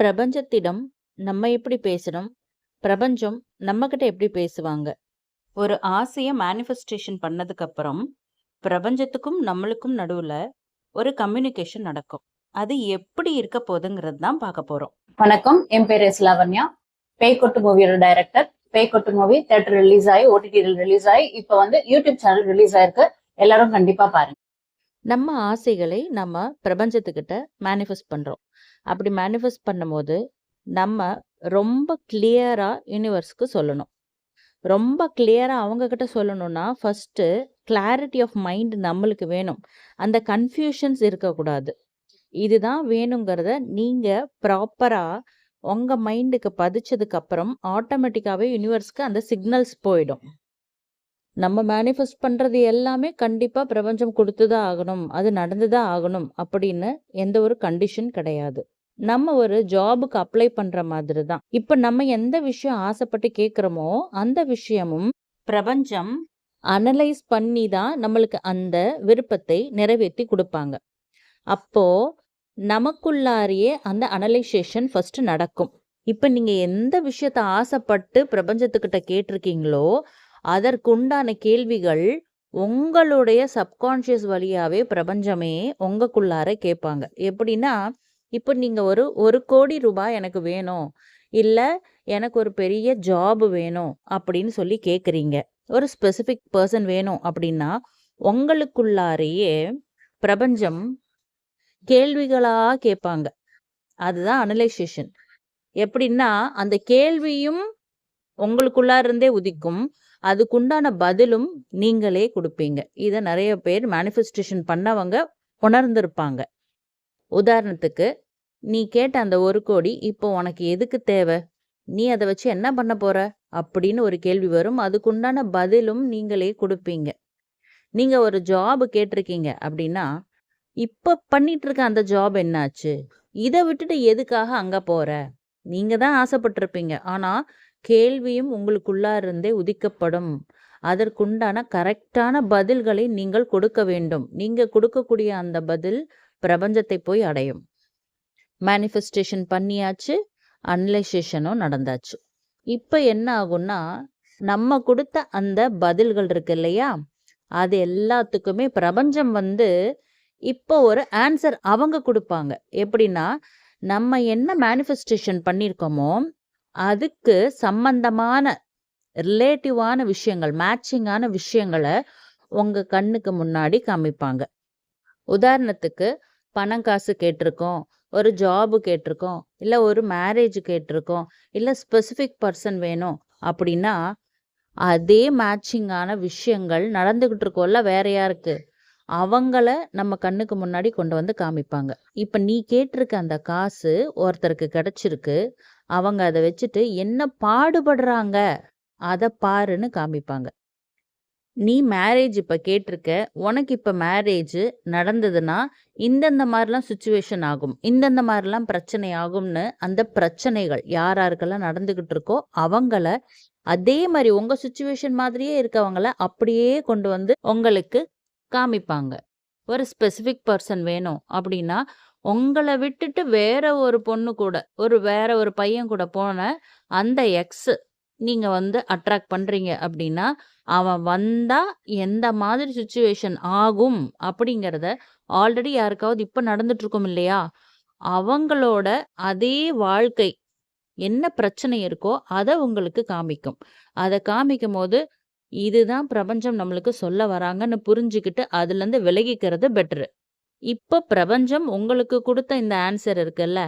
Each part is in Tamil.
பிரபஞ்சத்திடம் நம்ம எப்படி பேசணும்? பிரபஞ்சம் நம்மக்கிட்ட எப்படி பேசுவாங்க? ஒரு ஆசையை மேனிஃபெஸ்டேஷன் பண்ணதுக்கப்புறம் பிரபஞ்சத்துக்கும் நம்மளுக்கும் நடுவில் ஒரு கம்யூனிகேஷன் நடக்கும். அது எப்படி இருக்க போகுதுங்கிறது தான் பார்க்க போகிறோம் வணக்கம். என் பேர் எஸ் லாவண்யா பேய்கொட்டு மூவியோட director Peykottu movie theatre release ஆகி ஓடிடியில் ரிலீஸ் ஆகி இப்போ வந்து யூடியூப் சேனல் ரிலீஸ் ஆயிருக்கு. எல்லாரும் கண்டிப்பாக பாருங்க. நம்ம ஆசைகளை நம்ம பிரபஞ்சத்துக்கிட்ட மேனிஃபெஸ்ட் பண்ணுறோம் அப்படி மேனிஃபெஸ்ட் பண்ணும்போது நம்ம ரொம்ப கிளியராக யூனிவர்ஸ்க்கு சொல்லணும். ரொம்ப கிளியராக அவங்கக்கிட்ட சொல்லணும்னா ஃபஸ்ட்டு கிளாரிட்டி ஆஃப் மைண்ட் நம்மளுக்கு வேணும். அந்த கன்ஃபியூஷன்ஸ் இருக்கக்கூடாது. இதுதான் வேணுங்கிறத நீங்கள் ப்ராப்பராக உங்கள் மைண்டுக்கு பதிச்சதுக்கப்புறம் ஆட்டோமேட்டிக்காகவே யூனிவர்ஸ்க்கு அந்த சிக்னல்ஸ் போயிடும். நம்ம மேனிஃபெஸ்ட் பண்ணுறது எல்லாமே கண்டிப்பாக பிரபஞ்சம் கொடுத்து தான் ஆகணும் அது நடந்து தான் ஆகணும் அப்படின்னு எந்த ஒரு கண்டிஷன் கிடையாது. நம்ம ஒரு ஜாபுக்கு அப்ளை பண்ணுற மாதிரி தான் இப்போ நம்ம எந்த விஷயம் ஆசைப்பட்டு கேட்குறோமோ அந்த விஷயமும் பிரபஞ்சம் அனலைஸ் பண்ணி தான் நம்மளுக்கு அந்த விருப்பத்தை நிறைவேற்றி கொடுப்பாங்க. அப்போ நமக்குள்ளாரியே அந்த அனலைசேஷன் ஃபர்ஸ்ட் நடக்கும். இப்போ நீங்கள் எந்த விஷயத்த ஆசைப்பட்டு பிரபஞ்சத்துக்கிட்ட கேட்டிருக்கீங்களோ அதற்குண்டான கேள்விகள் உங்களுடைய சப்கான்ஷியஸ் வழியாகவே பிரபஞ்சமே உங்களுக்குள்ளார கேட்பாங்க. எப்படின்னா இப்போ நீங்கள் ஒரு ஒரு கோடி ரூபாய் எனக்கு வேணும் இல்லை எனக்கு ஒரு பெரிய ஜாப் வேணும் அப்படின்னு சொல்லி கேட்குறீங்க. ஒரு ஸ்பெசிஃபிக் பர்சன் வேணும் அப்படின்னா உங்களுக்குள்ளாரையே பிரபஞ்சம் கேள்விகளாக கேட்பாங்க. அதுதான் அனலைசேஷன் எப்படின்னா அந்த கேள்வியும் உங்களுக்குள்ளார இருந்தே உதிக்கும். அதுக்குண்டான பதிலும் நீங்களே கொடுப்பீங்க. இதை நிறைய பேர் மேனிஃபெஸ்டேஷன் பண்ணவங்க உணர்ந்திருப்பாங்க. உதாரணத்துக்கு நீ கேட்ட அந்த ஒரு கோடி இப்போ உனக்கு எதுக்கு தேவை? நீ அதை வச்சு என்ன பண்ண போற? அப்படின்னு ஒரு கேள்வி வரும். அதுக்குண்டான பதிலும் நீங்களே கொடுப்பீங்க. நீங்க ஒரு ஜாப் கேட்டிருக்கீங்க அப்படின்னா இப்போ பண்ணிட்டு இருக்க அந்த ஜாப் என்னாச்சு? இதை விட்டுட்டு எதுக்காக அங்க போற? நீங்க தான் ஆசைப்பட்டிருப்பீங்க. ஆனா கேள்வியும் உங்களுக்குள்ளா இருந்தே உதிக்கப்படும். அதற்குண்டான கரெக்டான பதில்களை நீங்கள் கொடுக்க வேண்டும். நீங்கள் கொடுக்கக்கூடிய அந்த பதில் பிரபஞ்சத்தை போய் அடையும். மேனிஃபெஸ்டேஷன் பண்ணியாச்சு அனலைசேஷனும் நடந்தாச்சு. இப்போ என்ன ஆகும்னா நம்ம கொடுத்த அந்த பதில்கள் இருக்கு இல்லையா? அது எல்லாத்துக்குமே பிரபஞ்சம் வந்து இப்போ ஒரு ஆன்சர் அவங்க கொடுப்பாங்க. எப்படின்னா நம்ம என்ன மேனிஃபெஸ்டேஷன் பண்ணியிருக்கோமோ அதுக்கு சம்பந்தமான ரிலேட்டிவான விஷயங்கள் மேட்சிங்கான விஷயங்களை உங்கள் கண்ணுக்கு முன்னாடி காமிப்பாங்க. உதாரணத்துக்கு பணம் காசு கேட்டிருக்கோம் ஒரு ஜாபு கேட்டிருக்கோம் இல்லை ஒரு மேரேஜ் கேட்டிருக்கோம் இல்லை ஸ்பெசிஃபிக் பர்சன் வேணும் அப்படின்னா அதே மேட்சிங்கான விஷயங்கள் நடந்துக்கிட்டு இருக்கோம்ல வேற யாருக்கு? அவங்கள நம்ம கண்ணுக்கு முன்னாடி கொண்டு வந்து காமிப்பாங்க. இப்போ நீ கேட்டிருக்க அந்த காசு ஒருத்தருக்கு கிடைச்சிருக்கு அவங்க அதை வச்சுட்டு என்ன பாடுபடுறாங்க அதை பாருன்னு காமிப்பாங்க. நீ மேரேஜ் இப்போ கேட்டிருக்க உனக்கு இப்போ மேரேஜ் நடந்ததுன்னா இந்தந்த மாதிரிலாம் சுச்சுவேஷன் ஆகும் இந்தந்த மாதிரிலாம் பிரச்சனை ஆகும்னு அந்த பிரச்சனைகள் யார் யாருக்கெல்லாம் நடந்துக்கிட்டு இருக்கோ அவங்கள அதே மாதிரி உங்கள் சுச்சுவேஷன் மாதிரியே இருக்கவங்கள அப்படியே கொண்டு வந்து உங்களுக்கு காமிப்பாங்க. ஒரு ஸ்பெசிஃபிக் பர்சன் வேணும் அப்படின்னா உங்களை விட்டுட்டு வேற ஒரு பொண்ணு கூட ஒரு வேற ஒரு பையன் கூட போன அந்த எக்ஸ் நீங்க வந்து அட்ராக்ட் பண்றீங்க அப்படின்னா அவன் வந்தா எந்த மாதிரி சுச்சுவேஷன் ஆகும் அப்படிங்கிறத ஆல்ரெடி யாருக்காவது இப்ப நடந்துட்டு இல்லையா? அவங்களோட அதே வாழ்க்கை என்ன பிரச்சனை இருக்கோ அதை உங்களுக்கு காமிக்கும். அதை காமிக்கும் போது இதுதான் பிரபஞ்சம் நம்மளுக்கு சொல்ல வராங்கன்னு புரிஞ்சுக்கிட்டு அதுலேருந்து விலகிக்கிறது பெட்ரு இப்போ பிரபஞ்சம் உங்களுக்கு கொடுத்த இந்த ஆன்சர் இருக்குல்ல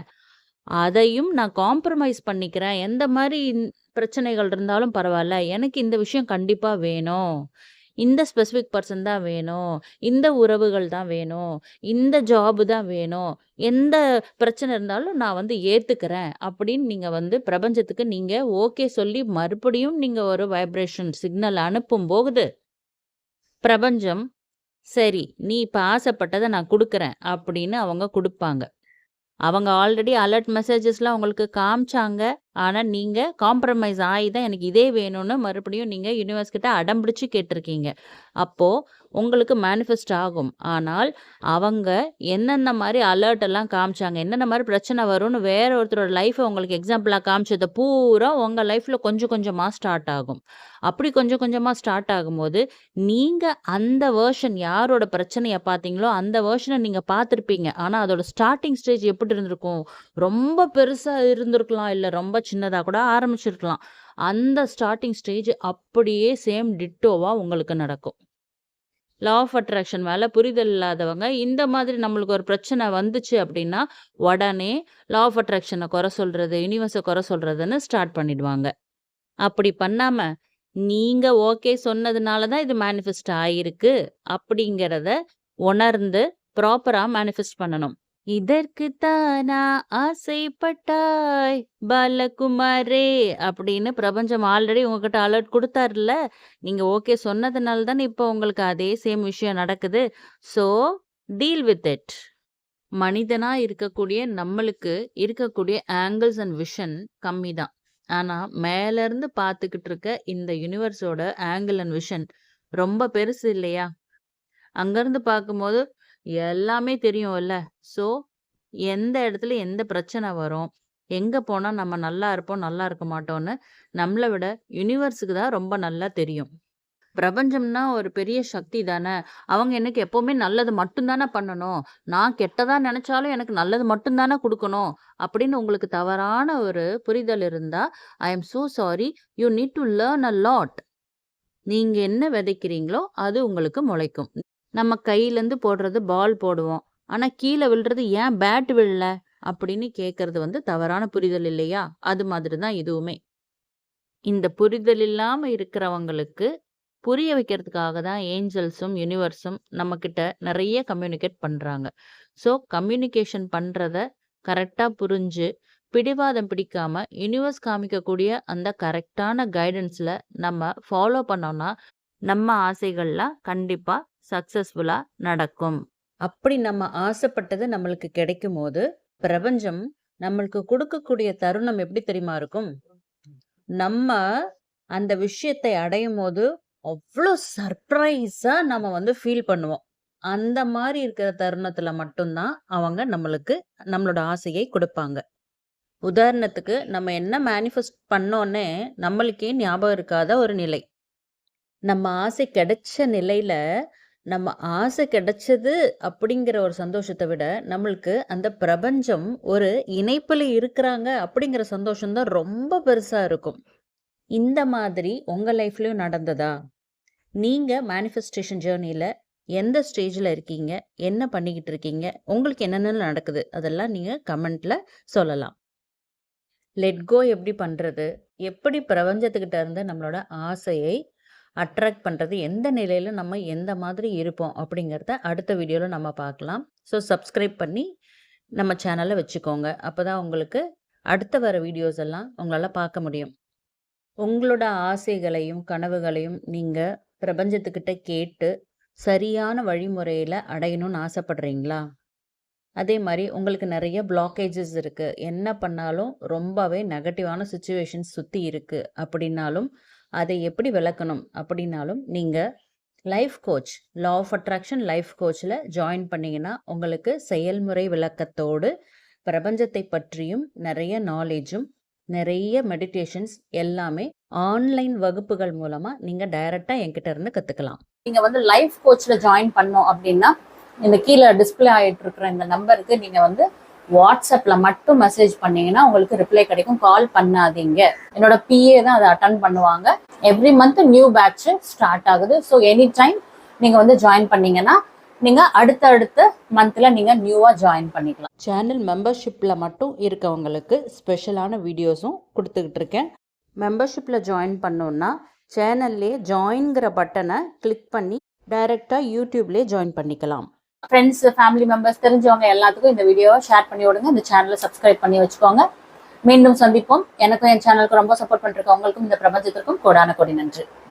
அதையும் நான் காம்ப்ரமைஸ் பண்ணிக்கிறேன். எந்த மாதிரி இன்- பிரச்சனைகள் இருந்தாலும் பரவாயில்ல. எனக்கு இந்த விஷயம் கண்டிப்பாக வேணும். இந்த ஸ்பெசிஃபிக் பர்சன் தான் வேணும். இந்த உறவுகள் தான் வேணும். இந்த ஜாபு தான் வேணும். எந்த பிரச்சனை இருந்தாலும் நான் வந்து ஏற்றுக்கிறேன் அப்படின்னு நீங்கள் வந்து பிரபஞ்சத்துக்கு நீங்கள் ஓகே சொல்லி மறுபடியும் நீங்கள் ஒரு வைப்ரேஷன் சிக்னல் அனுப்பும் போகுது பிரபஞ்சம் சரி நீ இப்போ ஆசைப்பட்டதை நான் கொடுக்குறேன் அப்படின்னு அவங்க கொடுப்பாங்க. அவங்க ஆல்ரெடி அலர்ட் மெசேஜஸ்லாம் உங்களுக்கு காமிச்சாங்க. ஆனால் நீங்கள் காம்ப்ரமைஸ் ஆகி தான் எனக்கு இதே வேணும்னு மறுபடியும் நீங்கள் யுனிவர்ஸ் கிட்ட அடம் பிடிச்சி கேட்டிருக்கீங்க. அப்போது உங்களுக்கு மேனிஃபெஸ்ட் ஆகும். ஆனால் அவங்க என்னென்ன மாதிரி அலர்ட் எல்லாம் காமிச்சாங்க, என்னென்ன மாதிரி பிரச்சனை வரும்னு வேற ஒருத்தரோட லைஃப்பை உங்களுக்கு எக்ஸாம்பிளாக காமிச்சது பூரா உங்கள் லைஃப்பில் கொஞ்சம் கொஞ்சமாக ஸ்டார்ட் ஆகும். அப்படி கொஞ்சம் கொஞ்சமாக ஸ்டார்ட் ஆகும்போது, நீங்கள் அந்த வேர்ஷன் யாரோட பிரச்சனையை பார்த்தீங்களோ, அந்த வேர்ஷனை நீங்கள் பார்த்துருப்பீங்க ஆனால் அதோட ஸ்டார்ட்டிங் ஸ்டேஜ் எப்படி இருந்திருக்கும்? ரொம்ப பெருசாக இருந்திருக்கலாம். இல்லை ரொம்ப சின்னதாக கூட ஆரம்பிச்சிருக்கலாம். அந்த ஸ்டார்டிங் ஸ்டேஜ் அப்படியே சேம் டிட்டோவாக உங்களுக்கு நடக்கும். லா ஆஃப் அட்ராக்ஷன் மேலே புரிதல் இல்லாதவங்க, இந்த மாதிரி நம்மளுக்கு ஒரு பிரச்சனை வந்துச்சு அப்படின்னா, உடனே லா ஆஃப் அட்ராக்ஷனை குறை சொல்கிறது யூனிவர்ஸை குறை சொல்கிறதுன்னு ஸ்டார்ட் பண்ணிடுவாங்க. அப்படி பண்ணாமல் நீங்கள் ஓகே சொன்னதுனால தான் இது மேனிஃபெஸ்ட் ஆகிருக்கு அப்படிங்கிறத உணர்ந்து ப்ராப்பராக மேனிஃபெஸ்ட் பண்ணணும். இதற்குத்தானா ஆசைப்பட்டாய் பாலகுமாரே அப்படின்னு பிரபஞ்சம் ஆல்ரெடி உங்ககிட்ட அலர்ட் கொடுத்தாருல்ல நீங்க ஓகே சொன்னதுனால தானே இப்போ உங்களுக்கு அதே சேம் விஷயம் நடக்குது. So deal with it. மனிதனா இருக்கக்கூடிய நம்மளுக்கு இருக்கக்கூடிய ஆங்கிள்ஸ் அண்ட் விஷன் கம்மி தான். ஆனா மேலேருந்து பார்த்துக்கிட்டு இருக்க இந்த யுனிவர்ஸோட ஆங்கிள் அண்ட் விஷன் ரொம்ப பெருசு இல்லையா? அங்கேருந்து பார்க்கும்போது எல்லாமே தெரியும்ல. ஸோ எந்த இடத்துல எந்த பிரச்சனை வரும்? எங்க போனா நம்ம நல்லா இருப்போம், நல்லா இருக்க மாட்டோம்னு நம்மளை விட யுனிவர்ஸுக்கு தான் ரொம்ப நல்லா தெரியும். பிரபஞ்சம்னா ஒரு பெரிய சக்தி தானே அவங்க எனக்கு எப்பவுமே நல்லது மட்டும்தானே பண்ணணும். நான் கெட்டதா நினச்சாலும் எனக்கு நல்லது மட்டும்தானே கொடுக்கணும் அப்படின்னு உங்களுக்கு தவறான ஒரு புரிதல் இருந்தா, I am so sorry. You need to learn a lot. நீங்க என்ன விதைக்கிறீங்களோ, அது உங்களுக்கு முளைக்கும். நம்ம கையிலேருந்து போடுறது பால் போடுவோம். ஆனால் கீழே விழுறது ஏன் பேட் விழல? அப்படின்னு கேட்கறது வந்து தவறான புரிதல் இல்லையா? அது மாதிரி தான் இதுவுமே. இந்த புரிதல் இல்லாமல் இருக்கிறவங்களுக்கு புரிய வைக்கிறதுக்காக தான் ஏஞ்சல்ஸும், யுனிவர்ஸும் நம்மக்கிட்ட நிறைய கம்யூனிகேட் பண்ணுறாங்க ஸோ கம்யூனிகேஷன் பண்ணுறத கரெக்டாக புரிஞ்சு, பிடிவாதம் பிடிக்காம யூனிவர்ஸ் காமிக்கக்கூடிய அந்த கரெக்டான கைடன்ஸில் நம்ம ஃபாலோ பண்ணோம்னா, நம்ம ஆசைகள்லாம் கண்டிப்பாக சக்ஸஸ்ஃபுல்லாக நடக்கும். அப்படி நம்ம ஆசைப்பட்டது நம்மளுக்கு கிடைக்கும் போது பிரபஞ்சம் நம்மளுக்கு கொடுக்கக்கூடிய தருணம் எப்படி தெரியுமா இருக்கும்? நம்ம அந்த விஷயத்தை அடையும் போது அவ்வளோ சர்ப்ரைஸாக நம்ம வந்து ஃபீல் பண்ணுவோம். அந்த மாதிரி இருக்கிற தருணத்தில் மட்டும் தான் அவங்க நம்மளுக்கு நம்மளோட ஆசையை கொடுப்பாங்க உதாரணத்துக்கு நம்ம என்ன மேனிஃபெஸ்ட் பண்ணோன்னே நம்மளுக்கே ஞாபகம் இருக்காத ஒரு நிலை. நம்ம ஆசை கிடைச்ச நிலையில, நம்ம ஆசை கிடைச்சது அப்படிங்கிற ஒரு சந்தோஷத்தை விட, நம்மளுக்கு அந்த பிரபஞ்சம் ஒரு இணைப்பில் இருக்கிறாங்க அப்படிங்கிற சந்தோஷம்தான் ரொம்ப பெருசாக இருக்கும். இந்த மாதிரி உங்கள் லைஃப்லேயும் நடந்ததா? நீங்கள் மேனிஃபெஸ்டேஷன் ஜேர்னியில் எந்த ஸ்டேஜில் இருக்கீங்க? என்ன பண்ணிக்கிட்டு இருக்கீங்க? உங்களுக்கு என்னென்ன நடக்குது? அதெல்லாம் நீங்கள் கமெண்ட்டில் சொல்லலாம். லெட் கோ எப்படி பண்ணுறது எப்படி பிரபஞ்சத்துக்கிட்ட இருந்து நம்மளோட ஆசையை அட்ராக்ட் பண்ணுறது எந்த நிலையில் நம்ம எந்த மாதிரி இருப்போம்? அப்படிங்கிறத அடுத்த வீடியோவில் நம்ம பார்க்கலாம். ஸோ சப்ஸ்கிரைப் பண்ணி நம்ம சேனலை வச்சுக்கோங்க. அப்பதான் உங்களுக்கு அடுத்து வர வீடியோஸ் எல்லாம் உங்களால் பார்க்க முடியும். உங்களோட ஆசைகளையும், கனவுகளையும் நீங்கள் பிரபஞ்சத்துக்கிட்ட கேட்டு, சரியான வழிமுறையில் அடையணும்னு ஆசைப்படுறீங்களா? அதே மாதிரி உங்களுக்கு நிறைய பிளாக்கேஜஸ் இருக்குது என்ன பண்ணாலும் ரொம்பவே நெகட்டிவான சுச்சுவேஷன்ஸ் சுற்றி இருக்குது அப்படின்னாலும், அதை எப்படி விளக்கணும் அப்படின்னாலும், நீங்கள் life coach, law of attraction life கோச்சில் join பண்ணீங்கன்னா, உங்களுக்கு செயல்முறை விளக்கத்தோடு பிரபஞ்சத்தை பற்றியும் நிறைய நாலேஜும் நிறைய மெடிடேஷன்ஸ் எல்லாமே ஆன்லைன் வகுப்புகள் மூலமாக நீங்கள் டைரெக்டாக என்கிட்ட இருந்து கற்றுக்கலாம் நீங்கள் வந்து லைஃப் கோச்சில் ஜாயின் பண்ணோம் அப்படின்னா, இந்த கீழே டிஸ்பிளே ஆகிட்டு இருக்கிற இந்த நம்பருக்கு நீங்கள் வந்து வாட்ஸ்அப்பில் மட்டும் மெசேஜ் பண்ணீங்கன்னா, உங்களுக்கு ரிப்ளை கிடைக்கும். கால் பண்ணாதீங்க. என்னோட பிஏ தான் அதை அட்டன் பண்ணுவாங்க. Every month new batch start ஆகுது. ஸோ எனி டைம் நீங்கள் வந்து ஜாயின் பண்ணீங்கன்னா, நீங்க அடுத்த அடுத்த மந்த்ல நீங்க நியூவா ஜாயின் பண்ணிக்கலாம். சேனல் மெம்பர்ஷிப்ல மட்டும் இருக்கவங்களுக்கு ஸ்பெஷலான வீடியோஸும் கொடுத்துக்கிட்டு இருக்கேன். மெம்பர்ஷிப்ல ஜாயின் பண்ணணும்னா, சேனல்லே ஜாயின்ங்கிற பட்டனை கிளிக் பண்ணி டைரக்ட்டா யூடியூப்லேயே ஜாயின் பண்ணிக்கலாம். ஃப்ரெண்ட்ஸ், ஃபேமிலி மெம்பர்ஸ் தெரிஞ்சவங்க எல்லாத்துக்கும் இந்த வீடியோவை ஷேர் பண்ணி விடுங்க. இந்த சேனலை சப்ஸ்கிரைப் பண்ணி வச்சுக்கோங்க. மீண்டும் சந்திப்போம். எனக்கும் என் சேனலுக்கு ரொம்ப சப்போர்ட் பண்ணிருக்கவங்களுக்கும் இந்த பிரபஞ்சத்திற்கும் கோடான கொடி நன்றி.